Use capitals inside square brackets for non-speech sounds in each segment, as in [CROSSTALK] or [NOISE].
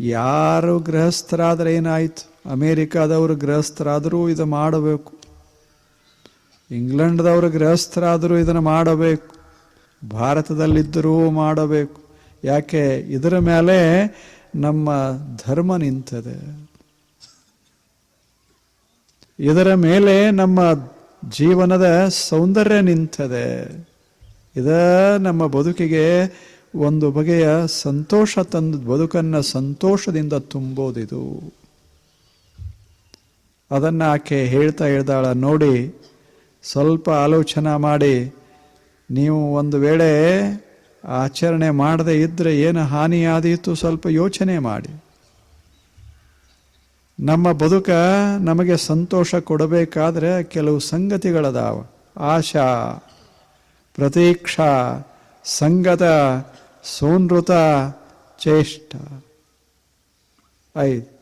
ಯಾರು ಗೃಹಸ್ಥರಾದರೆ ಏನಾಯಿತು? ಅಮೇರಿಕಾದವರು ಗೃಹಸ್ಥರಾದರೂ ಇದು ಮಾಡಬೇಕು. ಇಂಗ್ಲೆಂಡ್ದವರು ಗೃಹಸ್ಥರಾದರೂ ಇದನ್ನು ಮಾಡಬೇಕು. ಭಾರತದಲ್ಲಿದ್ದರೂ ಮಾಡಬೇಕು. ಯಾಕೆ? ಇದರ ಮೇಲೆ ನಮ್ಮ ಧರ್ಮ ನಿಂತದೆ. ಇದರ ಮೇಲೆ ನಮ್ಮ ಜೀವನದ ಸೌಂದರ್ಯ ನಿಂತದೆ. ಇದ ನಮ್ಮ ಬದುಕಿಗೆ ಒಂದು ಬಗೆಯ ಸಂತೋಷ ತಂದು ಬದುಕನ್ನು ಸಂತೋಷದಿಂದ ತುಂಬೋದಿದು. ಅದನ್ನು ಆಕೆ ಹೇಳ್ತಾ ಹೇಳ್ದಾಳ, ನೋಡಿ, ಸ್ವಲ್ಪ ಆಲೋಚನೆ ಮಾಡಿ. ನೀವು ಒಂದು ವೇಳೆ ಆಚರಣೆ ಮಾಡದೇ ಇದ್ದರೆ ಏನು ಹಾನಿಯಾದೀತು ಸ್ವಲ್ಪ ಯೋಚನೆ ಮಾಡಿ. ನಮ್ಮ ಬದುಕ ನಮಗೆ ಸಂತೋಷ ಕೊಡಬೇಕಾದ್ರೆ ಕೆಲವು ಸಂಗತಿಗಳದಾವ. ಆಶಾ, ಪ್ರತೀಕ್ಷಾ, ಸಂಗತ ಸೋನೃತ ಚೇಷ್ಟ ಐದು.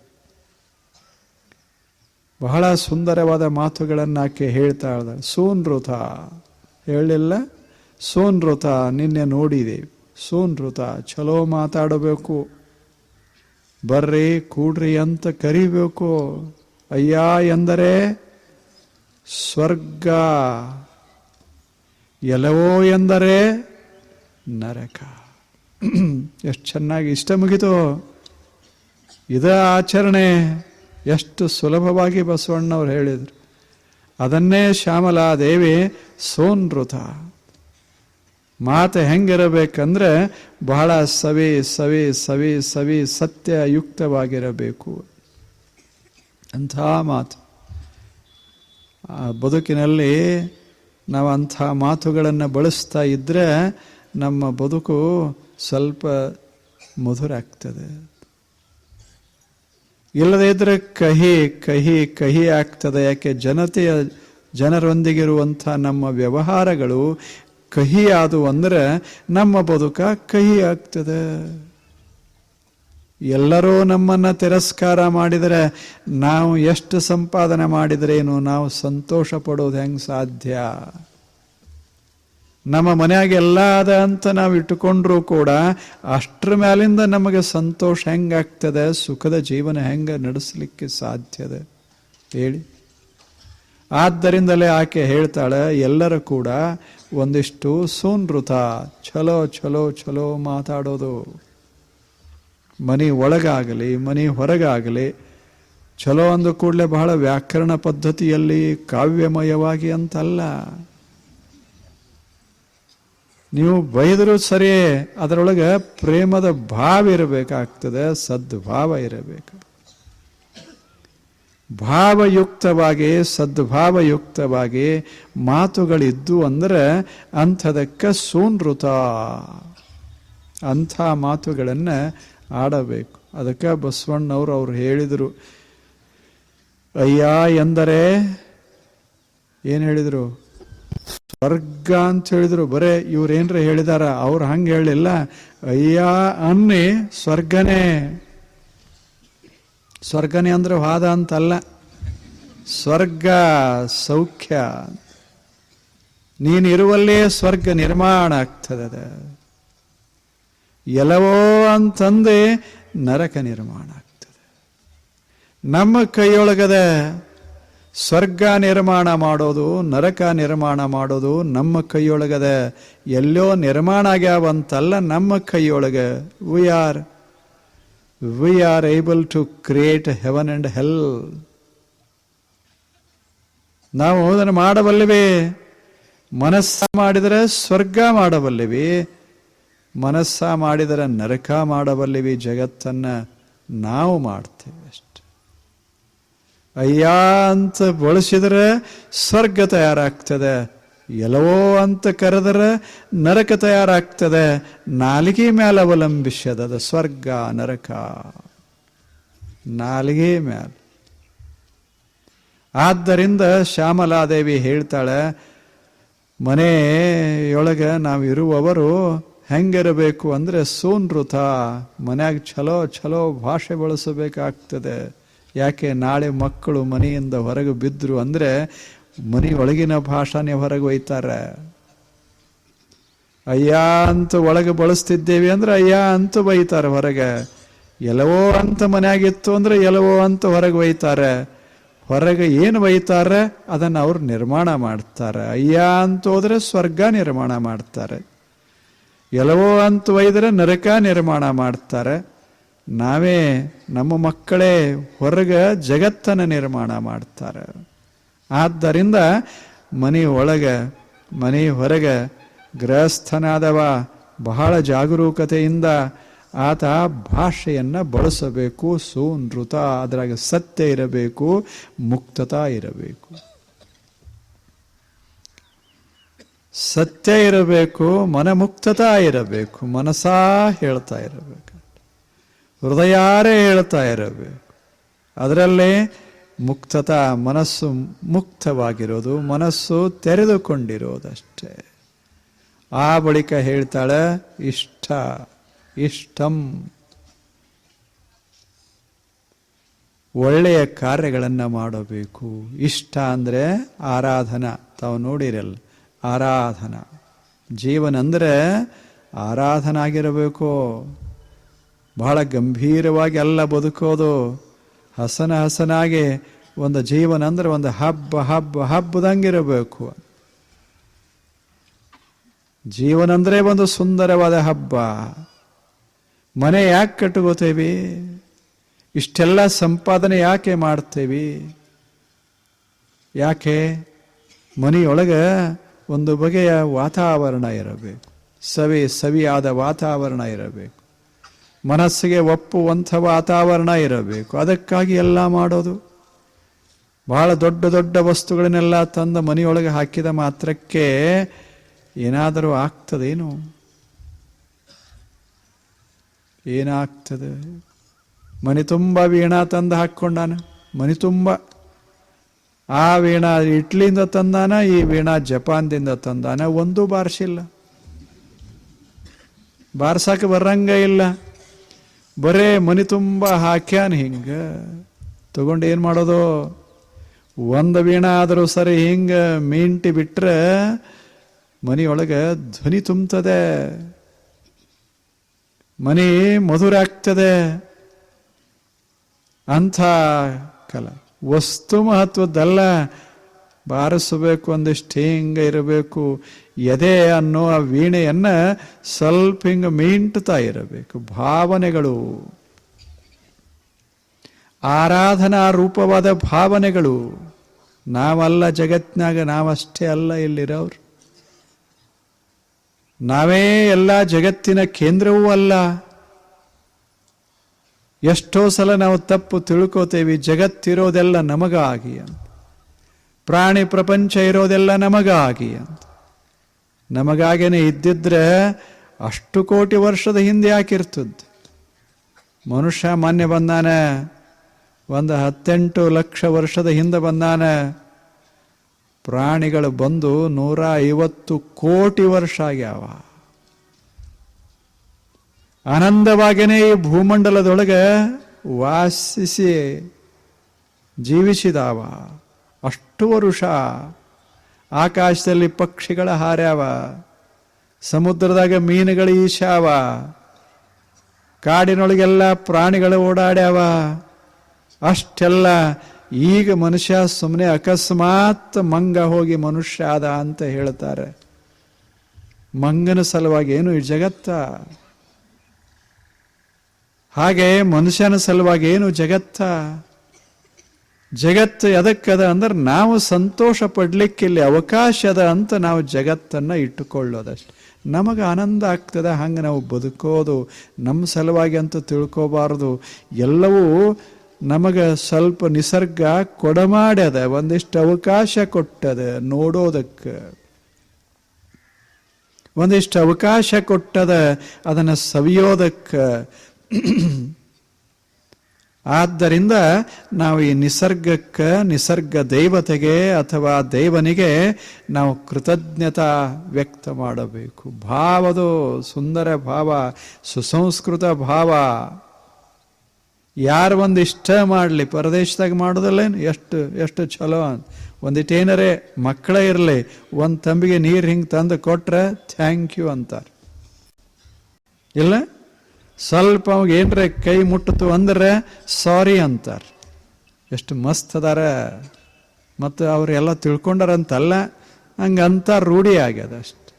ಬಹಳ ಸುಂದರವಾದ ಮಾತುಗಳನ್ನು ಆಕೆ ಹೇಳ್ತಾ ಇದ್ದಾಳೆ ಸೋನೃತ ಹೇಳಿಲ್ಲ ಸೋನೃತ ನಿನ್ನೆ ನೋಡಿದೆ. ಸೋನೃತ ಚಲೋ ಮಾತಾಡಬೇಕು. ಬರ್ರಿ, ಕೂಡ್ರಿ ಅಂತ ಕರಿಬೇಕು. ಅಯ್ಯ ಎಂದರೆ, ಸ್ವರ್ಗ. ಎಲ್ಲವೋ ಎಂದರೆ, ನರಕ. [CLEARS THROAT] ಎಷ್ಟು ಚೆನ್ನಾಗಿ, ಇಷ್ಟ ಮುಗಿತು. ಇದ ಆಚರಣೆ ಎಷ್ಟು ಸುಲಭವಾಗಿ ಬಸವಣ್ಣವ್ರು ಹೇಳಿದರು. ಅದನ್ನೇ ಶ್ಯಾಮಲಾದೇವಿ ಸೋನೃತ ಮಾತು ಹೆಂಗಿರಬೇಕಂದ್ರೆ ಬಹಳ ಸವಿ ಸವಿ ಸವಿ ಸವಿ ಸತ್ಯಯುಕ್ತವಾಗಿರಬೇಕು. ಅಂಥ ಮಾತು. ಆ ಬದುಕಿನಲ್ಲಿ ನಾವು ಅಂಥ ಮಾತುಗಳನ್ನು ಬಳಸ್ತಾ ಇದ್ದರೆ ನಮ್ಮ ಬದುಕು ಸ್ವಲ್ಪ ಮಧುರ ಆಗ್ತದೆ ಇಲ್ಲದೇ ಇದ್ರೆ ಕಹಿ ಕಹಿ ಕಹಿ ಆಗ್ತದೆ. ಯಾಕೆ? ಜನತೆಯ, ಜನರೊಂದಿಗಿರುವಂಥ ನಮ್ಮ ವ್ಯವಹಾರಗಳು ಕಹಿ ಆದವು ಅಂದ್ರೆ ನಮ್ಮ ಬದುಕ ಕಹಿ ಆಗ್ತದೆ ಎಲ್ಲರೂ ನಮ್ಮನ್ನು ತಿರಸ್ಕಾರ ಮಾಡಿದರೆ ನಾವು ಎಷ್ಟು ಸಂಪಾದನೆ ಮಾಡಿದರೇನು? ನಾವು ಸಂತೋಷ ಪಡೋದು ಹೆಂಗೆ ಸಾಧ್ಯ? ನಮ್ಮ ಮನೆಯಾಗ ಎಲ್ಲ ಅದ ಅಂತ ನಾವು ಇಟ್ಟುಕೊಂಡ್ರೂ ಕೂಡ ಅಷ್ಟ್ರ ಮೇಲಿಂದ ನಮಗೆ ಸಂತೋಷ ಹೆಂಗಾಗ್ತದೆ, ಸುಖದ ಜೀವನ ಹೆಂಗೆ ನಡೆಸಲಿಕ್ಕೆ ಸಾಧ್ಯದ ಹೇಳಿ. ಆದ್ದರಿಂದಲೇ ಆಕೆ ಹೇಳ್ತಾಳೆ, ಎಲ್ಲರೂ ಕೂಡ ಒಂದಿಷ್ಟು ಸೂನೃತ ಚಲೋ ಚಲೋ ಚಲೋ ಮಾತಾಡೋದು. ಮನೆ ಒಳಗಾಗಲಿ, ಮನೆ ಹೊರಗಾಗಲಿ ಚಲೋ ಅಂದ ಕೂಡಲೇ ಬಹಳ ವ್ಯಾಕರಣ ಪದ್ಧತಿಯಲ್ಲಿ ಕಾವ್ಯಮಯವಾಗಿ ಅಂತಲ್ಲ. ನೀವು ಬೈದರೂ ಸರಿ, ಅದರೊಳಗೆ ಪ್ರೇಮದ ಭಾವ ಇರಬೇಕಾಗ್ತದೆ, ಸದ್ಭಾವ ಇರಬೇಕು. ಭಾವಯುಕ್ತವಾಗಿ, ಸದ್ಭಾವಯುಕ್ತವಾಗಿ ಮಾತುಗಳಿದ್ದು ಅಂದರೆ ಅಂಥದಕ್ಕೆ ಸೂನೃತ ಅಂಥ ಮಾತುಗಳನ್ನು ಆಡಬೇಕು. ಅದಕ್ಕೆ ಬಸವಣ್ಣವ್ರು ಅವ್ರು ಹೇಳಿದರು. ಅಯ್ಯ ಎಂದರೆ, ಏನು ಹೇಳಿದರು? ಸ್ವರ್ಗ ಅಂತ ಹೇಳಿದ್ರು. ಬರೇ ಇವ್ರೇನ್ರ ಹೇಳಿದಾರ? ಅವ್ರು ಹಂಗೆ ಹೇಳಿಲ್ಲ ಅಯ್ಯ, ಅನ್ನಿ, ಸ್ವರ್ಗನೇ. ಸ್ವರ್ಗನೇ ಅಂದ್ರೆ ವಾದ ಅಂತಲ್ಲ. ಸ್ವರ್ಗ, ಸೌಖ್ಯ. ನೀನಿರುವಲ್ಲೇ ಸ್ವರ್ಗ ನಿರ್ಮಾಣ ಆಗ್ತದೆ ಎಲ್ಲವೋ ಅಂತಂದೆ ನರಕ ನಿರ್ಮಾಣ ಆಗ್ತದೆ. ನಮ್ಮ ಕೈಯೊಳಗದ ಸ್ವರ್ಗ ನಿರ್ಮಾಣ ಮಾಡೋದು, ನರಕ ನಿರ್ಮಾಣ ಮಾಡೋದು ನಮ್ಮ ಕೈಯೊಳಗದ. ಎಲ್ಲೋ ನಿರ್ಮಾಣ ಆಗ್ಯಾವಂತಲ್ಲ ನಮ್ಮ ಕೈಯೊಳಗೆ. We are we are able to create heaven and hell ನಾವು ಅದನ್ನು ಮಾಡಬಲ್ಲಿವೆ? ಮನಸ್ಸ ಮಾಡಿದರೆ ಸ್ವರ್ಗ ಮಾಡಬಲ್ಲಿವಿ? ಮನಸ್ಸ ಮಾಡಿದರೆ ನರಕ ಮಾಡಬಲ್ಲಿವಿ? ಜಗತ್ತನ್ನು ನಾವು ಮಾಡ್ತೇವೆ. ಅಯ್ಯ ಅಂತ ಬಳಸಿದರೆ ಸ್ವರ್ಗ ತಯಾರಾಗ್ತದೆ. ಎಲ್ಲವೋ ಅಂತ ಕರೆದರೆ ನರಕ ತಯಾರಾಗ್ತದೆ. ನಾಲಿಗೆ ಮೇಲೆ ಅವಲಂಬಿಸದ ಸ್ವರ್ಗ, ನರಕ. ನಾಲಿಗೆ ಮೇಲೆ ಆದ್ದರಿಂದ ಶ್ಯಾಮಲಾದೇವಿ ಹೇಳ್ತಾಳೆ, ಮನೆಯೊಳಗೆ ನಾವು ಇರುವವರು ಹೆಂಗಿರಬೇಕು ಅಂದರೆ ಸೂನೃತ ಮನ್ಯಾಗ ಚಲೋ ಚಲೋ ಭಾಷೆ ಬಳಸಬೇಕಾಗ್ತದೆ. ಯಾಕೆ ನಾಳೆ ಮಕ್ಕಳು ಮನೆಯಿಂದ ಹೊರಗೆ ಬಿದ್ದರು ಅಂದರೆ ಮನೆಯೊಳಗಿನ ಭಾಷಾನೇ ಹೊರಗೆ ಒಯ್ತಾರೆ ಅಯ್ಯ ಅಂತ ಒಳಗೆ ಬಳಸ್ತಿದ್ದೇವೆ ಅಂದ್ರೆ ಅಯ್ಯ ಅಂತ ಬೈತಾರೆ ಹೊರಗೆ. ಎಲ್ಲವೋ ಅಂತ ಮನೆಯಾಗಿತ್ತು ಅಂದ್ರೆ ಎಲ್ಲವೋ ಅಂತ ಹೊರಗೆ ಒಯ್ತಾರೆ ಹೊರಗೆ ಏನು ಒಯ್ತಾರೆ ಅದನ್ನು ಅವ್ರು ನಿರ್ಮಾಣ ಮಾಡ್ತಾರೆ. ಅಯ್ಯ ಅಂತ ಹೋದ್ರೆ ಸ್ವರ್ಗ ನಿರ್ಮಾಣ ಮಾಡ್ತಾರೆ. ಎಲ್ಲವೋ ಅಂತ ಒಯ್ದರೆ ನರಕ ನಿರ್ಮಾಣ ಮಾಡ್ತಾರೆ. ನಾವೇ ನಮ್ಮ ಮಕ್ಕಳೇ ಹೊರಗೆ ಜಗತ್ತನ್ನು ನಿರ್ಮಾಣ ಮಾಡ್ತಾರೆ. ಆದ್ದರಿಂದ ಮನೆ ಒಳಗೆ, ಮನೆ ಹೊರಗೆ ಗೃಹಸ್ಥನಾದವ ಬಹಳ ಜಾಗರೂಕತೆಯಿಂದ ಆತ ಭಾಷೆಯನ್ನು ಬಳಸಬೇಕು ಸುನೃತ ಅದರಾಗ ಸತ್ಯ ಇರಬೇಕು, ಮುಕ್ತತಾ ಇರಬೇಕು. ಸತ್ಯ ಇರಬೇಕು, ಮನಮುಕ್ತತಾ ಇರಬೇಕು ಮನಸಾ ಹೇಳ್ತಾ ಇರಬೇಕು. ಹೃದಯಾರೇ ಹೇಳ್ತಾ ಇರಬೇಕು ಅದರಲ್ಲೇ ಮುಕ್ತತ ಮನಸ್ಸು ಮುಕ್ತವಾಗಿರೋದು, ಮನಸ್ಸು ತೆರೆದುಕೊಂಡಿರೋದಷ್ಟೇ. ಆ ಬಳಿಕ ಹೇಳ್ತಾಳೆ, ಇಷ್ಟ, ಇಷ್ಟಂ. ಒಳ್ಳೆಯ ಕಾರ್ಯಗಳನ್ನು ಮಾಡಬೇಕು. ಇಷ್ಟ ಅಂದರೆ ಆರಾಧನಾ. ತಾವು ನೋಡಿರಲ್ಲ, ಆರಾಧನಾ. ಜೀವನ ಅಂದರೆ ಆರಾಧನ ಆಗಿರಬೇಕು ಬಹಳ ಗಂಭೀರವಾಗಿ ಎಲ್ಲ ಬದುಕೋದು ಹಸನ ಹಸನಾಗೆ ಒಂದು ಜೀವನ ಅಂದರೆ ಒಂದು ಹಬ್ಬ ಹಬ್ಬ, ಹಬ್ಬದಂಗಿರಬೇಕು. ಜೀವನ ಅಂದರೆ ಒಂದು ಸುಂದರವಾದ ಹಬ್ಬ. ಮನೆ ಯಾಕೆ ಕಟ್ಕೋತೇವಿ? ಇಷ್ಟೆಲ್ಲ ಸಂಪಾದನೆ ಯಾಕೆ ಮಾಡ್ತೇವಿ? ಯಾಕೆ? ಮನೆಯೊಳಗೆ ಒಂದು ಬಗೆಯ ವಾತಾವರಣ ಇರಬೇಕು. ಸವಿ ಸವಿಯಾದ ವಾತಾವರಣ ಇರಬೇಕು. ಮನಸ್ಸಿಗೆ ಒಪ್ಪುವಂಥ ವಾತಾವರಣ ಇರಬೇಕು. ಅದಕ್ಕಾಗಿ ಎಲ್ಲ ಮಾಡೋದು. ಬಹಳ ದೊಡ್ಡ ದೊಡ್ಡ ವಸ್ತುಗಳನ್ನೆಲ್ಲ ತಂದು ಮನೆಯೊಳಗೆ ಹಾಕಿದ ಮಾತ್ರಕ್ಕೆ ಏನಾದರೂ ಆಗ್ತದೇನು? ಏನಾಗ್ತದೆ? ಮನೆ ತುಂಬ ವೀಣಾ ತಂದು ಹಾಕ್ಕೊಂಡಾನ? ಮನೆ ತುಂಬ. ಆ ವೀಣಾ ಇಟ್ಲಿಯಿಂದ ತಂದಾನ, ಈ ವೀಣ ಜಪಾನ್ದಿಂದ ತಂದಾನ? ಒಂದೂ ಬಾರಿಸಿಲ್ಲ. ಬಾರ್ಸಕ್ಕೆ ಬರಂಗ ಇಲ್ಲ. ಬರೇ ಮನೆ ತುಂಬ ಹಾಕ್ಯಾನ ಹಿಂಗ. ತಗೊಂಡು ಏನು ಮಾಡೋದು? ಒಂದು ವೀಣ ಆದರೂ ಸರಿ ಹಿಂಗ ಮೀಂಟಿ ಬಿಟ್ರೆ ಮನೆಯೊಳಗೆ ಧ್ವನಿ ತುಂಬುತ್ತದೆ. ಮನೆ ಮಧುರ ಆಗ್ತದೆ. ಅಂಥ ಕಲ. ವಸ್ತು ಮಹತ್ವದ್ದಲ್ಲ. ಬಾರಿಸಬೇಕು ಒಂದಿಷ್ಟು ಹಿಂಗೆ ಇರಬೇಕು. ಎದೆ ಅನ್ನೋ ಆ ವೀಣೆಯನ್ನು ಸ್ವಲ್ಪ ಹಿಂಗೆ ಮೀಂಟ್ತಾ ಇರಬೇಕು. ಭಾವನೆಗಳು. ಆರಾಧನಾ ರೂಪವಾದ ಭಾವನೆಗಳು. ನಾವಲ್ಲ ಜಗತ್ತಿನಾಗ ನಾವಷ್ಟೇ ಅಲ್ಲ ಇಲ್ಲಿರೋರು. ನಾವೇ ಎಲ್ಲ ಜಗತ್ತಿನ ಕೇಂದ್ರವೂ ಅಲ್ಲ. ಎಷ್ಟೋ ಸಲ ನಾವು ತಪ್ಪು ತಿಳ್ಕೋತೇವಿ, ಜಗತ್ತಿರೋದೆಲ್ಲ ನಮಗಾಗಿ ಅಂತ. ಪ್ರಾಣಿ ಪ್ರಪಂಚ ಇರೋದೆಲ್ಲ ನಮಗಾಗಿ ಅಂತ. ನಮಗಾಗೇನೆ ಇದ್ದಿದ್ರೆ ಅಷ್ಟು ಕೋಟಿ ವರ್ಷದ ಹಿಂದೆ ಯಾಕಿರ್ತದ್ದು ಮನುಷ್ಯ ಮೊನ್ನೆ ಬಂದಾನೆ, ಒಂದು ಹತ್ತೆಂಟು ಲಕ್ಷ ವರ್ಷದ ಹಿಂದೆ ಬಂದಾನೆ. ಪ್ರಾಣಿಗಳು ಬಂದು ನೂರ ಐವತ್ತು ಕೋಟಿ ವರ್ಷ ಆಗ್ಯಾವ. ಆನಂದವಾಗೇನೆ ಈ ಭೂಮಂಡಲದೊಳಗೆ ವಾಸಿಸಿ ಜೀವಿಸಿದಾವ. ಅಷ್ಟು ವರುಷ. ಆಕಾಶದಲ್ಲಿ ಪಕ್ಷಿಗಳ ಹಾರ್ಯಾವ. ಸಮುದ್ರದಾಗ ಮೀನುಗಳ ಈಶಾವ ಕಾಡಿನೊಳಗೆಲ್ಲ ಪ್ರಾಣಿಗಳು ಓಡಾಡ್ಯಾವ. ಅಷ್ಟೆಲ್ಲ ಈಗ ಮನುಷ್ಯ ಸುಮ್ಮನೆ ಅಕಸ್ಮಾತ್ ಮಂಗ ಹೋಗಿ ಮನುಷ್ಯ ಆದ ಅಂತ ಹೇಳ್ತಾರೆ. ಮಂಗನ ಸಲುವಾಗಿ ಏನು ಈ ಜಗತ್ತ? ಹಾಗೆ ಮನುಷ್ಯನ ಸಲುವಾಗಿ ಏನು ಜಗತ್ತ? ಜಗತ್ತು ಎದಕ್ಕದ ಅಂದ್ರೆ ನಾವು ಸಂತೋಷ ಪಡ್ಲಿಕ್ಕೆ ಇಲ್ಲಿ ಅವಕಾಶ ಅದ ಅಂತ ನಾವು ಜಗತ್ತನ್ನ ಇಟ್ಟುಕೊಳ್ಳೋದಷ್ಟೆ. ನಮಗೆ ಆನಂದ ಆಗ್ತದೆ, ಹಂಗೆ ನಾವು ಬದುಕೋದು ನಮ್ಮ ಸಲುವಾಗಿ ಅಂತ ತಿಳ್ಕೋಬಾರ್ದು, ಎಲ್ಲವೂ ನಮಗೆ ಸ್ವಲ್ಪ ನಿಸರ್ಗ ಕೊಡಮಾಡ್ಯದ ಒಂದಿಷ್ಟು ಅವಕಾಶ ಕೊಟ್ಟದ ನೋಡೋದಕ್ಕೆ. ಒಂದಿಷ್ಟು ಅವಕಾಶ ಕೊಟ್ಟದ ಅದನ್ನು ಸವಿಯೋದಕ್ಕೆ. ಆದ್ದರಿಂದ ನಾವು ಈ ನಿಸರ್ಗಕ್ಕೆ, ನಿಸರ್ಗ ದೇವತೆಗೆ ಅಥವಾ ದೇವನಿಗೆ ನಾವು ಕೃತಜ್ಞತಾ ವ್ಯಕ್ತ ಮಾಡಬೇಕು. ಭಾವದು ಸುಂದರ ಭಾವ, ಸುಸಂಸ್ಕೃತ ಭಾವ. ಯಾರು ಒಂದು ಇಷ್ಟ ಮಾಡಲಿ, ಪರದೇಶದಾಗ ಮಾಡೋದಲ್ಲೇನು? ಎಷ್ಟು ಎಷ್ಟು ಚಲೋ ಅಂತ. ಒಂದಿಟ್ಟೇನರೇ ಮಕ್ಕಳೇ ಇರಲಿ, ಒಂದು ತಂಬಿಗೆ ನೀರು ಹಿಂಗೆ ತಂದು ಕೊಟ್ರೆ ಥ್ಯಾಂಕ್ ಯು ಅಂತಾರೆ. ಇಲ್ಲ? ಸ್ವಲ್ಪ ಅವಾಗ ಏನ್ರೆ ಕೈ ಮುಟ್ಟಿತು ಅಂದ್ರೆ ಸಾರಿ ಅಂತಾರೆ. ಎಷ್ಟು ಮಸ್ತ್ ಅದಾರ. ಮತ್ತು ಅವರೆಲ್ಲ ತಿಳ್ಕೊಂಡಾರಂತಲ್ಲ, ಹಂಗಂತ ರೂಢಿ ಆಗ್ಯದ ಅಷ್ಟು.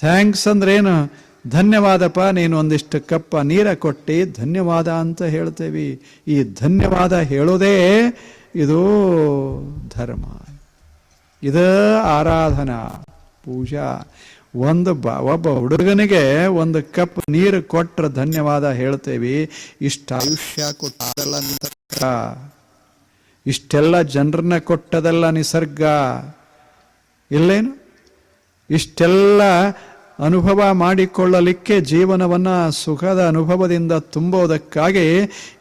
ಥ್ಯಾಂಕ್ಸ್ ಅಂದ್ರೆ ಏನು? ಧನ್ಯವಾದಪ್ಪ, ನೀನು ಒಂದಿಷ್ಟು ಕಪ್ಪ ನೀರ ಕೊಟ್ಟು ಧನ್ಯವಾದ ಅಂತ ಹೇಳ್ತೇವಿ. ಈ ಧನ್ಯವಾದ ಹೇಳೋದೇ ಇದು ಧರ್ಮ. ಇದು ಆರಾಧನಾ ಪೂಜಾ. ಒಂದು ಬ, ಒಬ್ಬ ಹುಡುಗನಿಗೆ ಒಂದು ಕಪ್ ನೀರು ಕೊಟ್ಟರೆ ಧನ್ಯವಾದ ಹೇಳ್ತೇವಿ. ಇಷ್ಟ ಆಯುಷ್ಯ ಕೊಟ್ಟದಲ್ಲ ನಿಸರ್ಗ. ಇಷ್ಟೆಲ್ಲ ಜನರನ್ನ ಕೊಟ್ಟದಲ್ಲ ನಿಸರ್ಗ. ಇಲ್ಲೇನು? ಇಷ್ಟೆಲ್ಲ ಅನುಭವ ಮಾಡಿಕೊಳ್ಳಲಿಕ್ಕೆ ಜೀವನವನ್ನ ಸುಖದ ಅನುಭವದಿಂದ ತುಂಬೋದಕ್ಕಾಗಿ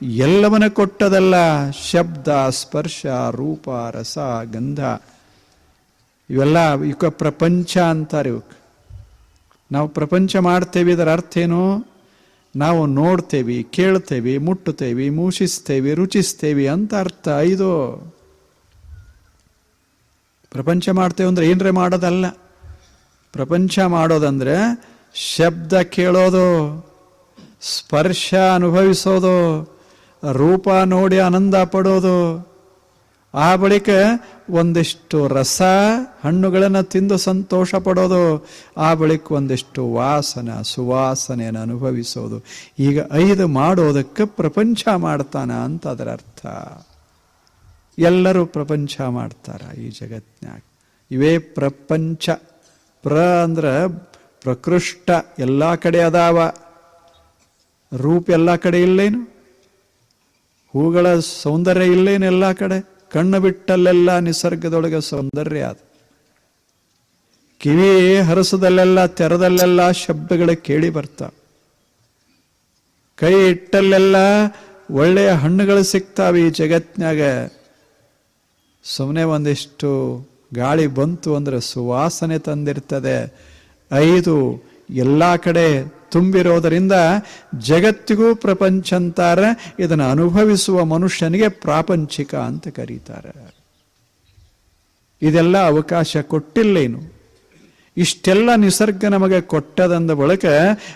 ಎಲ್ಲವನ್ನ ಕೊಟ್ಟದಲ್ಲ. ಶಬ್ದ, ಸ್ಪರ್ಶ, ರೂಪ, ರಸ, ಗಂಧ. ಇವೆಲ್ಲ ಯುಕ ಪ್ರಪಂಚ ಅಂತಾರೆ ಇವಕ್ಕೆ ನಾವು ಪ್ರಪಂಚ ಮಾಡ್ತೇವೆ, ಇದರ ಅರ್ಥ ಏನು? ನಾವು ನೋಡ್ತೇವಿ, ಕೇಳ್ತೇವೆ, ಮುಟ್ಟುತ್ತೇವೆ, ಮೂಷಿಸ್ತೇವೆ, ರುಚಿಸ್ತೇವೆ ಅಂತ ಅರ್ಥ. ಇದು ಪ್ರಪಂಚ ಮಾಡ್ತೇವೆ ಅಂದ್ರೆ ಏನರೇ ಮಾಡೋದಲ್ಲ. ಪ್ರಪಂಚ ಮಾಡೋದಂದ್ರೆ ಶಬ್ದ ಕೇಳೋದು, ಸ್ಪರ್ಶ ಅನುಭವಿಸೋದು, ರೂಪ ನೋಡಿ ಆನಂದ ಪಡೋದು ಆ ಬಳಿಕ ಒಂದಿಷ್ಟು ರಸ ಹಣ್ಣುಗಳನ್ನು ತಿಂದು ಸಂತೋಷ ಪಡೋದು ಆ ಬಳಿಕ ಒಂದಿಷ್ಟು ವಾಸನ, ಸುವಾಸನೆಯನ್ನು ಅನುಭವಿಸೋದು. ಈಗ ಐದು ಮಾಡೋದಕ್ಕೆ ಪ್ರಪಂಚ ಮಾಡ್ತಾನ ಅಂತ ಅದರ ಅರ್ಥ. ಎಲ್ಲರೂ ಪ್ರಪಂಚ ಮಾಡ್ತಾರ ಈ ಜಗತ್ನಾಗ ಇವೇ ಪ್ರಪಂಚ. ಪ್ರ ಅಂದ್ರೆ ಪ್ರಕೃಷ್ಟ ಎಲ್ಲ ಕಡೆ ಅದಾವ. ರೂಪ ಎಲ್ಲ ಕಡೆ ಇಲ್ಲೇನು? ಹೂಗಳ ಸೌಂದರ್ಯ ಇಲ್ಲೇನು ಎಲ್ಲ ಕಡೆ? ಕಣ್ಣು ಬಿಟ್ಟಲ್ಲೆಲ್ಲ ನಿಸರ್ಗದೊಳಗೆ ಸೌಂದರ್ಯ ಅದು. ಕಿವಿ ಹರಸದಲ್ಲೆಲ್ಲ, ತೆರದಲ್ಲೆಲ್ಲ ಶಬ್ದಗಳು ಕೇಳಿ ಬರ್ತಾವೆ. ಕೈ ಇಟ್ಟಲ್ಲೆಲ್ಲ ಒಳ್ಳೆಯ ಹಣ್ಣುಗಳು ಸಿಗ್ತಾವೆ ಈ ಜಗತ್ನಾಗ ಸುಮ್ಮನೆ ಒಂದಿಷ್ಟು ಗಾಳಿ ಬಂತು ಅಂದ್ರೆ ಸುವಾಸನೆ ತಂದಿರ್ತದೆ. ಐದು ಎಲ್ಲ ಕಡೆ ತುಂಬಿರೋದರಿಂದ ಜಗತ್ತಿಗೂ ಪ್ರಪಂಚ ಅಂತಾರೆ ಇದನ್ನು ಅನುಭವಿಸುವ ಮನುಷ್ಯನಿಗೆ ಪ್ರಾಪಂಚಿಕ ಅಂತ ಕರೀತಾರೆ. ಇದೆಲ್ಲ ಅವಕಾಶ ಕೊಟ್ಟಿಲ್ಲೇನು? ಇಷ್ಟೆಲ್ಲ ನಿಸರ್ಗ ನಮಗೆ ಕೊಟ್ಟದಂದ ಬಳಿಕ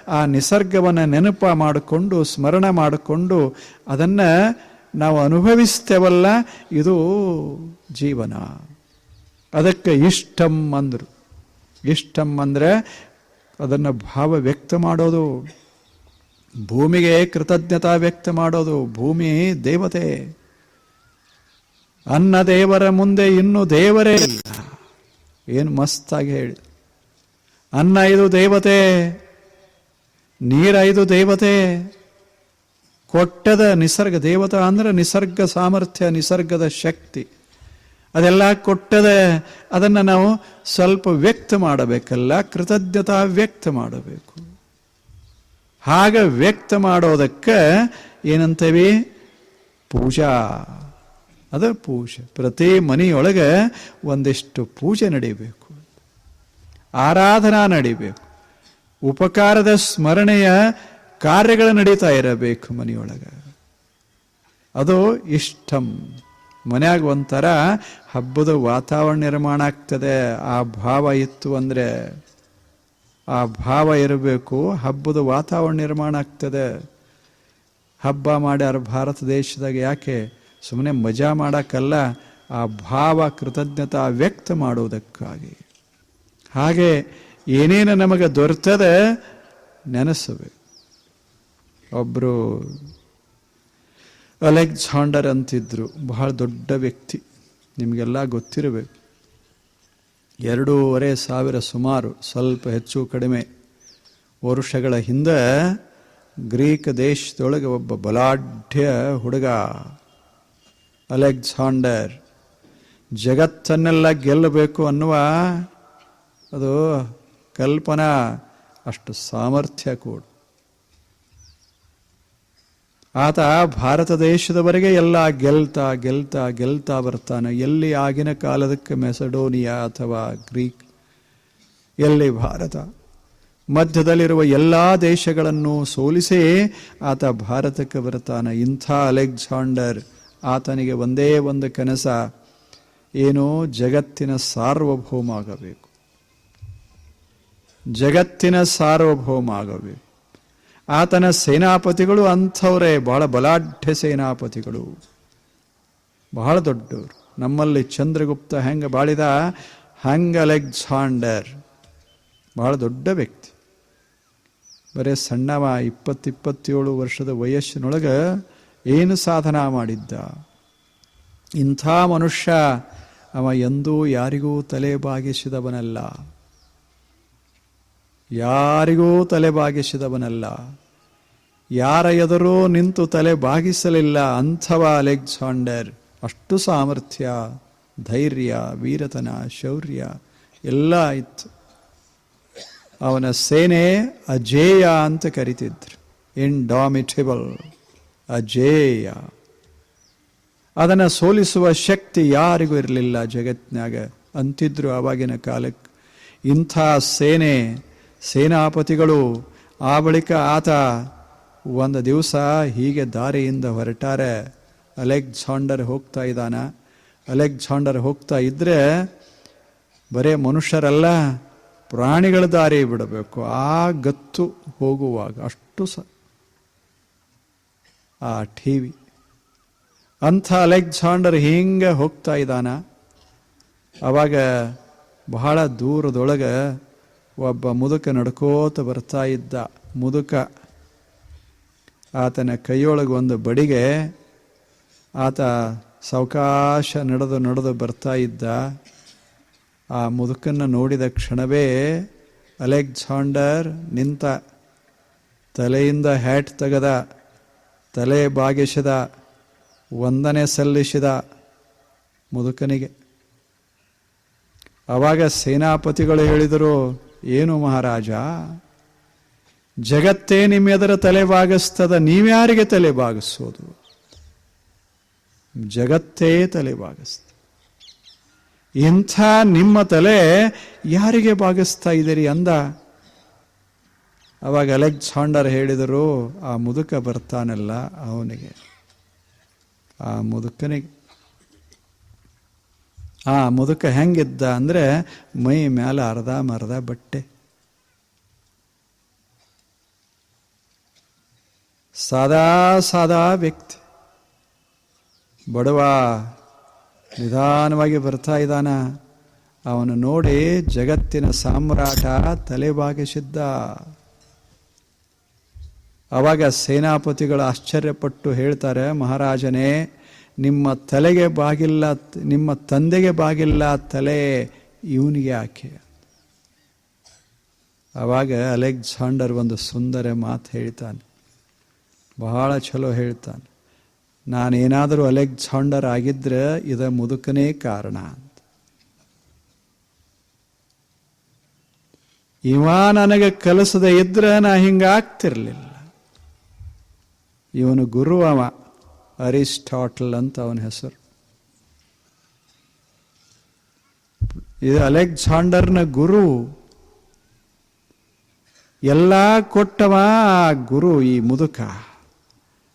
ಆ ನಿಸರ್ಗವನ್ನು ನೆನಪ ಮಾಡಿಕೊಂಡು, ಸ್ಮರಣ ಮಾಡಿಕೊಂಡು ಅದನ್ನು ನಾವು ಅನುಭವಿಸ್ತೇವಲ್ಲ, ಇದು ಜೀವನ. ಅದಕ್ಕೆ ಇಷ್ಟಂ ಅಂದರು. ಇಷ್ಟಂ ಅಂದರೆ ಅದನ್ನು ಭಾವ ವ್ಯಕ್ತ ಮಾಡೋದು, ಭೂಮಿಗೆ ಕೃತಜ್ಞತಾ ವ್ಯಕ್ತ ಮಾಡೋದು, ಭೂಮಿ ದೇವತೆ. ಅನ್ನ ದೇವರ ಮುಂದೆ ಇನ್ನು ದೇವರೇ ಇಲ್ಲ. ಏನು ಮಸ್ತಾಗಿ ಹೇಳಿ. ಅನ್ನ ಇದು ದೇವತೆ, ನೀರ ಇದು ದೇವತೆ. ಕೊಟ್ಟದ ನಿಸರ್ಗ ದೇವತಾ ಅಂದ್ರೆ ನಿಸರ್ಗ ಸಾಮರ್ಥ್ಯ, ನಿಸರ್ಗದ ಶಕ್ತಿ. ಅದೆಲ್ಲ ಕೊಟ್ಟದೆ ಅದನ್ನು ನಾವು ಸ್ವಲ್ಪ ವ್ಯಕ್ತ ಮಾಡಬೇಕಲ್ಲ, ಕೃತಜ್ಞತಾ ವ್ಯಕ್ತ ಮಾಡಬೇಕು. ಹಾಗೆ ವ್ಯಕ್ತ ಮಾಡೋದಕ್ಕೆ ಏನಂತೇವಿ? ಪೂಜಾ. ಅದು ಪೂಜೆ. ಪ್ರತಿ ಮನೆಯೊಳಗೆ ಒಂದಿಷ್ಟು ಪೂಜೆ ನಡೀಬೇಕು. ಆರಾಧನಾ ನಡಿಬೇಕು. ಉಪಕಾರದ ಸ್ಮರಣೆಯ ಕಾರ್ಯಗಳು ನಡೀತಾ ಇರಬೇಕು ಮನೆಯೊಳಗೆ. ಅದು ಇಷ್ಟಂ. ಮನ್ಯಾಗ ಒಂಥರ ಹಬ್ಬದ ವಾತಾವರಣ ನಿರ್ಮಾಣ ಆಗ್ತದೆ. ಆ ಭಾವ ಇತ್ತು ಅಂದರೆ ಆ ಭಾವ ಇರಬೇಕು, ಹಬ್ಬದ ವಾತಾವರಣ ನಿರ್ಮಾಣ ಆಗ್ತದೆ. ಹಬ್ಬ ಮಾಡ್ಯಾರ ಭಾರತ ದೇಶದಾಗ ಯಾಕೆ? ಸುಮ್ಮನೆ ಮಜಾ ಮಾಡೋಕ್ಕಲ್ಲ ಆ ಭಾವ ಕೃತಜ್ಞತಾ ವ್ಯಕ್ತ ಮಾಡುವುದಕ್ಕಾಗಿ ಹಾಗೆ ಏನೇನು ನಮಗೆ ದೊರೆತದೆ, ನೆನೆಸಬೇಕು. ಒಬ್ಬರು ಅಲೆಕ್ಸಾಂಡರ್ ಅಂತಿದ್ರು ಬಹಳ ದೊಡ್ಡ ವ್ಯಕ್ತಿ. ನಿಮಗೆಲ್ಲ ಗೊತ್ತಿರಬೇಕು. ಎರಡೂವರೆ ಸಾವಿರ ಸುಮಾರು, ಸ್ವಲ್ಪ ಹೆಚ್ಚು ಕಡಿಮೆ. ವರ್ಷಗಳ ಹಿಂದೆ ಗ್ರೀಕ್ ದೇಶದೊಳಗೆ ಒಬ್ಬ ಬಲಾಢ್ಯ ಹುಡುಗ, ಅಲೆಕ್ಸಾಂಡರ್, ಜಗತ್ತನ್ನೆಲ್ಲ ಗೆಲ್ಲಬೇಕು ಅನ್ನುವ ಅದು ಕಲ್ಪನಾ, ಅಷ್ಟು ಸಾಮರ್ಥ್ಯ ಕೂಡ. ಆತ ಭಾರತ ದೇಶದವರೆಗೆ ಎಲ್ಲ ಗೆಲ್ತಾ ಗೆಲ್ತಾ ಗೆಲ್ತಾ ಬರ್ತಾನೆ. ಎಲ್ಲಿ ಆಗಿನ ಕಾಲದಕ್ಕೆ ಮೆಸಡೋನಿಯಾ ಅಥವಾ ಗ್ರೀಕ್, ಎಲ್ಲಿ ಭಾರತ? ಮಧ್ಯದಲ್ಲಿರುವ ಎಲ್ಲ ದೇಶಗಳನ್ನು ಸೋಲಿಸಿ ಆತ ಭಾರತಕ್ಕೆ ಬರ್ತಾನೆ. ಇಂಥ ಅಲೆಕ್ಸಾಂಡರ್, ಆತನಿಗೆ ಒಂದೇ ಒಂದು ಕನಸ, ಏನೋ ಜಗತ್ತಿನ ಸಾರ್ವಭೌಮ ಆಗಬೇಕು. ಜಗತ್ತಿನ ಸಾರ್ವಭೌಮ ಆಗಬೇಕು. ಆತನ ಸೇನಾಪತಿಗಳು ಅಂಥವರೇ. ಬಹಳ ಬಲಾಢ್ಯ ಸೇನಾಪತಿಗಳು. ಬಹಳ ದೊಡ್ಡವರು. ನಮ್ಮಲ್ಲಿ ಚಂದ್ರಗುಪ್ತ ಹೆಂಗೆ ಬಾಳಿದ? ಹ್ಯಾಂಗ್ ಅಲೆಕ್ಸಾಂಡರ್ ಬಹಳ ದೊಡ್ಡ ವ್ಯಕ್ತಿ. ಬರೇ ಸಣ್ಣವ ಇಪ್ಪತ್ತಿಪ್ಪತ್ತೇಳು ವರ್ಷದ ವಯಸ್ಸಿನೊಳಗೆ ಏನು ಸಾಧನ ಮಾಡಿದ್ದ? ಇಂಥ ಮನುಷ್ಯ ಅವ ಎಂದೂ ಯಾರಿಗೂ ತಲೆ ಬಾಗಿಸಿದವನಲ್ಲ. ಯಾರಿಗೂ ತಲೆ ಬಾಗಿಸಿದವನಲ್ಲ. ಯಾರ ಎದುರೂ ನಿಂತು ತಲೆ ಬಾಗಿಸಲಿಲ್ಲ ಅಂಥವ ಅಲೆಕ್ಸಾಂಡರ್. ಅಷ್ಟು ಸಾಮರ್ಥ್ಯ, ಧೈರ್ಯ, ವೀರತನ, ಶೌರ್ಯ ಎಲ್ಲ ಇತ್ತು. ಅವನ ಸೇನೆ ಅಜೇಯ ಅಂತ ಕರಿತಿದ್ರು. ಇಂಡಾಮಿಟೇಬಲ್ ಅಜೇಯ. ಅದನ್ನು ಸೋಲಿಸುವ ಶಕ್ತಿ ಯಾರಿಗೂ ಇರಲಿಲ್ಲ ಜಗತ್ನಾಗ ಅಂತಿದ್ರು ಆವಾಗಿನ ಕಾಲಕ್ಕೆ ಇಂಥ ಸೇನೆ ಸೇನಾಪತಿಗಳು ಆ ಬಳಿಕ ಆತ ಒಂದು ದಿವಸ ಹೀಗೆ ದಾರಿಯಿಂದ ಹೊರಟಾರೆ. ಅಲೆಕ್ಸಾಂಡರ್ ಹೋಗ್ತಾ ಇದ್ದಾನ. ಅಲೆಕ್ಸಾಂಡರ್ ಹೋಗ್ತಾ ಇದ್ದರೆ ಬರೇ ಮನುಷ್ಯರಲ್ಲ, ಪ್ರಾಣಿಗಳ ದಾರಿ ಬಿಡಬೇಕು. ಆ ಗತ್ತು ಹೋಗುವಾಗ ಅಷ್ಟು ಸ ಆ ಟಿ ವಿ ಅಂಥ ಅಲೆಕ್ಸಾಂಡರ್ ಹಿಂಗೆ ಹೋಗ್ತಾ ಇದ್ದಾನ. ಅವಾಗ ಬಹಳ ದೂರದೊಳಗೆ ಒಬ್ಬ ಮುದುಕ ನಡ್ಕೋತ ಬರ್ತಾ ಇದ್ದ ಮುದುಕ, ಆತನ ಕೈಯೊಳಗೆ ಒಂದು ಬಡಿಗೆ, ಆತ ಸಾವಕಾಶ ನಡೆದು ನಡೆದು ಬರ್ತಾ ಇದ್ದ. ಆ ಮುದುಕನ್ನು ನೋಡಿದ ಕ್ಷಣವೇ ಅಲೆಕ್ಸಾಂಡರ್ ನಿಂತ ತಲೆಯಿಂದ ಹ್ಯಾಟ್ ತೆಗೆದ, ತಲೆ ಬಾಗಿಸಿದ, ವಂದನೆ ಸಲ್ಲಿಸಿದ ಮುದುಕನಿಗೆ. ಆವಾಗ ಸೇನಾಪತಿಗಳು ಹೇಳಿದರು ಏನು ಮಹಾರಾಜ? ಜಗತ್ತೇ ನಿಮ್ಮೆದರ ತಲೆ ಬಾಗಿಸ್ತದ ನೀವ್ಯಾರಿಗೆ ತಲೆ ಬಾಗಿಸೋದು ಜಗತ್ತೇ ತಲೆ ಬಾಗಿಸ್ತ ಇಂಥ ನಿಮ್ಮ ತಲೆ ಯಾರಿಗೆ ಬಾಗಿಸ್ತಾ ಇದ್ದೀರಿ ಅಂದ? ಅವಾಗ ಅಲೆಕ್ಸಾಂಡರ್ ಹೇಳಿದರು, ಆ ಮುದುಕ ಬರ್ತಾನಲ್ಲ ಅವನಿಗೆ. ಆ ಮುದುಕನಿಗೆ. ಆ ಮುದುಕ ಹೆಂಗಿದ್ದ ಅಂದರೆ ಮೈ ಮೇಲೆ ಅರ್ಧ ಮರ್ದ ಬಟ್ಟೆ. ಸಾದಾ ಸಾದಾ ವ್ಯಕ್ತಿ. ಬಡವ, ನಿಧಾನವಾಗಿ ಬರ್ತಾ ಇದ್ದಾನ. ಅವನು ನೋಡಿ ಜಗತ್ತಿನ ಸಾಮ್ರಾಟ ತಲೆಬಾಗಿಸಿದ್ದ. ಅವಾಗ ಸೇನಾಪತಿಗಳು ಆಶ್ಚರ್ಯಪಟ್ಟು ಹೇಳ್ತಾರೆ, ಮಹಾರಾಜನೇ ನಿಮ್ಮ ತಲೆಗೆ ಬಾಗಿಲ್ಲ, ನಿಮ್ಮ ತಂದೆಗೆ ಬಾಗಿಲ್ಲ ತಲೆ ಇವನಿಗೆ ಆಕೆ. ಆವಾಗ ಅಲೆಕ್ಸಾಂಡರ್ ಒಂದು ಸುಂದರ ಮಾತು ಹೇಳ್ತಾನೆ. ಬಹಳ ಚಲೋ ಹೇಳ್ತಾನೆ. ನಾನೇನಾದರೂ ಅಲೆಕ್ಸಾಂಡರ್ ಆಗಿದ್ರೆ ಇದ ಮುದುಕನೇ ಕಾರಣ ಅಂತ. ಇವ ನನಗೆ ಕಲಿಸದೆ ಇದ್ರೆ ನಾ ಹಿಂಗಾಗ್ತಿರ್ಲಿಲ್ಲ. ಇವನು ಗುರು ಅವ ಅರಿಸ್ಟಾಟಲ್ ಅಂತ ಅವನ ಹೆಸರು. ಇದು ಅಲೆಕ್ಸಾಂಡರ್ನ ಗುರು. ಎಲ್ಲ ಕೊಟ್ಟವ ಗುರು ಈ ಮುದುಕ.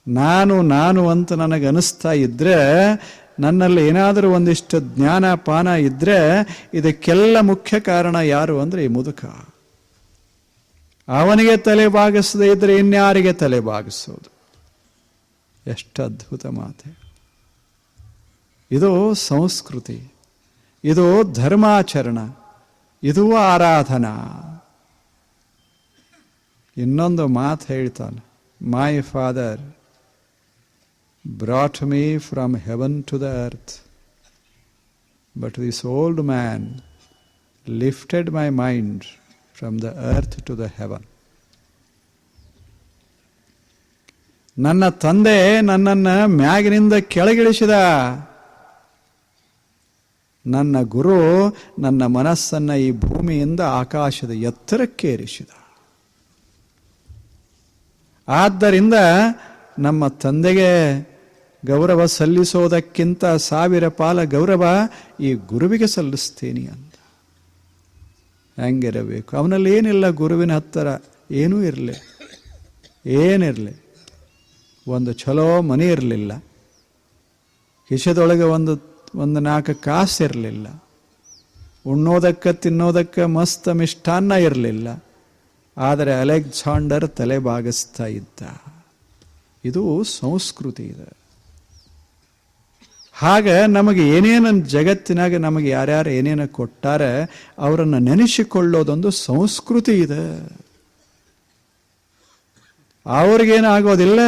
ನಾನು ನಾನು ಅಂತ ನನಗೆ ಅನಿಸ್ತಾ ಇದ್ರೆ, ನನ್ನಲ್ಲಿ ಏನಾದರೂ ಒಂದಿಷ್ಟು ಜ್ಞಾನ ಪಾನ ಇದ್ರೆ, ಇದಕ್ಕೆಲ್ಲ ಮುಖ್ಯ ಕಾರಣ ಯಾರು ಅಂದ್ರೆ ಈ ಮುದುಕ. ಅವನಿಗೆ ತಲೆ ಬಾಗಿಸದೇ ಇದ್ರೆ ಇನ್ಯಾರಿಗೆ ತಲೆ ಬಾಗಿಸೋದು? ಎಷ್ಟು ಅದ್ಭುತ ಮಾತೆ ಇದು ಸಂಸ್ಕೃತಿ ಇದು ಧರ್ಮಾಚರಣ ಇದು ಆರಾಧನಾ ಇನ್ನೊಂದು ಮಾತು ಹೇಳ್ತಾನೆ my father brought me from heaven to the earth but this old man lifted my mind from the earth to the heaven ನನ್ನ ತಂದೆ ನನ್ನನ್ನು ಮ್ಯಾಗಿನಿಂದ ಕೆಳಗಿಳಿಸಿದ. ನನ್ನ ಗುರು ನನ್ನ ಮನಸ್ಸನ್ನು ಈ ಭೂಮಿಯಿಂದ ಆಕಾಶದ ಎತ್ತರಕ್ಕೇರಿಸಿದ ಆದ್ದರಿಂದ ನಮ್ಮ ತಂದೆಗೆ ಗೌರವ ಸಲ್ಲಿಸೋದಕ್ಕಿಂತ ಸಾವಿರ ಪಾಲ ಗೌರವ ಈ ಗುರುವಿಗೆ ಸಲ್ಲಿಸ್ತೀನಿ ಅಂತ ಹೆಂಗಿರಬೇಕು? ಅವನಲ್ಲಿ ಏನಿಲ್ಲ ಗುರುವಿನ ಹತ್ತಿರ, ಏನೂ ಇರಲಿ, ಏನಿರಲಿ. ಒಂದು ಛಲೋ ಮನೆ ಇರಲಿಲ್ಲ. ಕಿಶದೊಳಗೆ ಒಂದು ಒಂದು ನಾಲ್ಕು ಕಾಸು ಇರಲಿಲ್ಲ. ಉಣ್ಣೋದಕ್ಕೆ, ತಿನ್ನೋದಕ್ಕೆ ಮಸ್ತ್ ಮಿಷ್ಟಾನ್ನ ಇರಲಿಲ್ಲ. ಆದರೆ ಅಲೆಕ್ಸಾಂಡರ್ ತಲೆ ಬಾಗಿಸ್ತಾ ಇದ್ದ. ಇದು ಸಂಸ್ಕೃತಿ ಇದೆ. ಹಾಗೆ ನಮಗೆ ಏನೇನು ಜಗತ್ತಿನಾಗ ನಮಗೆ ಯಾರ್ಯಾರು ಏನೇನು ಕೊಟ್ಟಾರೆ, ಅವರನ್ನು ನೆನೆಸಿಕೊಳ್ಳೋದೊಂದು ಸಂಸ್ಕೃತಿ ಇದೆ. ಅವ್ರಿಗೇನಾಗೋದಿಲ್ಲ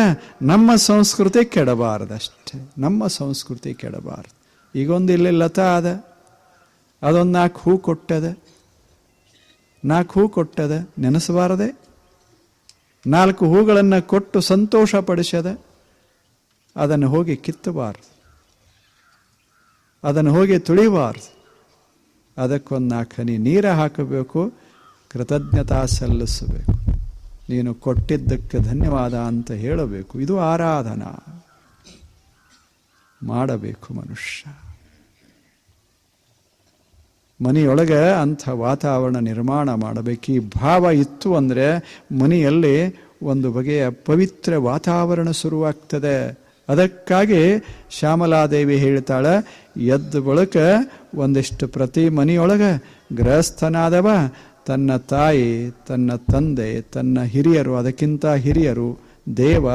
ನಮ್ಮ ಸಂಸ್ಕೃತಿ ಕೆಡಬಾರ್ದಷ್ಟೆ, ನಮ್ಮ ಸಂಸ್ಕೃತಿ ಕೆಡಬಾರದು. ಈಗೊಂದು ಇಲ್ಲಿ ಲತಾ ಅದ, ಅದೊಂದು ನಾಲ್ಕು ಹೂ ಕೊಟ್ಟದ, ನಾಲ್ಕು ಹೂ ಕೊಟ್ಟದ, ನೆನೆಸಬಾರದೆ. ನಾಲ್ಕು ಹೂಗಳನ್ನು ಕೊಟ್ಟು ಸಂತೋಷ ಪಡಿಸದ, ಅದನ್ನು ಹೋಗಿ ಕಿತ್ತಬಾರದು. ಅದನ್ನು ಹೋಗಿ ತುಳಿಬಾರದು. ಅದಕ್ಕೊಂದು ನಾಲ್ಕು ಹನಿ ನೀರು ಹಾಕಬೇಕು, ಕೃತಜ್ಞತಾ ಸಲ್ಲಿಸಬೇಕು. ನೀನು ಕೊಟ್ಟಿದ್ದಕ್ಕೆ ಧನ್ಯವಾದ ಅಂತ ಹೇಳಬೇಕು. ಇದು ಆರಾಧನಾ. ಮಾಡಬೇಕು ಮನುಷ್ಯ. ಮನೆಯೊಳಗೆ ಅಂಥ ವಾತಾವರಣ ನಿರ್ಮಾಣ ಮಾಡಬೇಕು. ಈ ಭಾವ ಇತ್ತು ಅಂದರೆ ಮನೆಯಲ್ಲಿ ಒಂದು ಬಗೆಯ ಪವಿತ್ರ ವಾತಾವರಣ ಶುರುವಾಗ್ತದೆ. ಅದಕ್ಕಾಗಿ ಶ್ಯಾಮಲಾದೇವಿ ಹೇಳ್ತಾಳೆ, ಎದ್ದ ಬಳಿಕ ಒಂದಿಷ್ಟು ಪ್ರತಿ ಮನೆಯೊಳಗೆ ಗೃಹಸ್ಥನಾದವ ತನ್ನ ತಾಯಿ, ತನ್ನ ತಂದೆ, ತನ್ನ ಹಿರಿಯರು, ಅದಕ್ಕಿಂತ ಹಿರಿಯರು, ದೇವ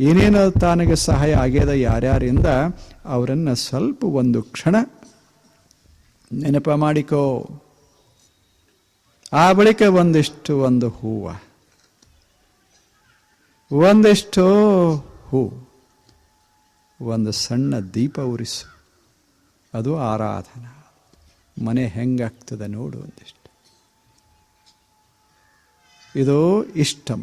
ಏನೇನು ತಾನಿಗೆ ಸಹಾಯ ಆಗ್ಯದ ಯಾರ್ಯಾರಿಂದ ಅವರನ್ನು ಸ್ವಲ್ಪ ಒಂದು ಕ್ಷಣ ನೆನಪ ಮಾಡಿಕೋ. ಆ ಬಳಿಕ ಒಂದಿಷ್ಟು ಒಂದು ಹೂವ. ಒಂದಿಷ್ಟು ಹೂ. ಒಂದು ಸಣ್ಣ ದೀಪ ಉರಿಸು. ಅದು ಆರಾಧನಾ. ಮನೆ ಹೆಂಗಾಗ್ತದೆ ನೋಡು ಒಂದಿಷ್ಟು. ಇದು ಇಷ್ಟಂ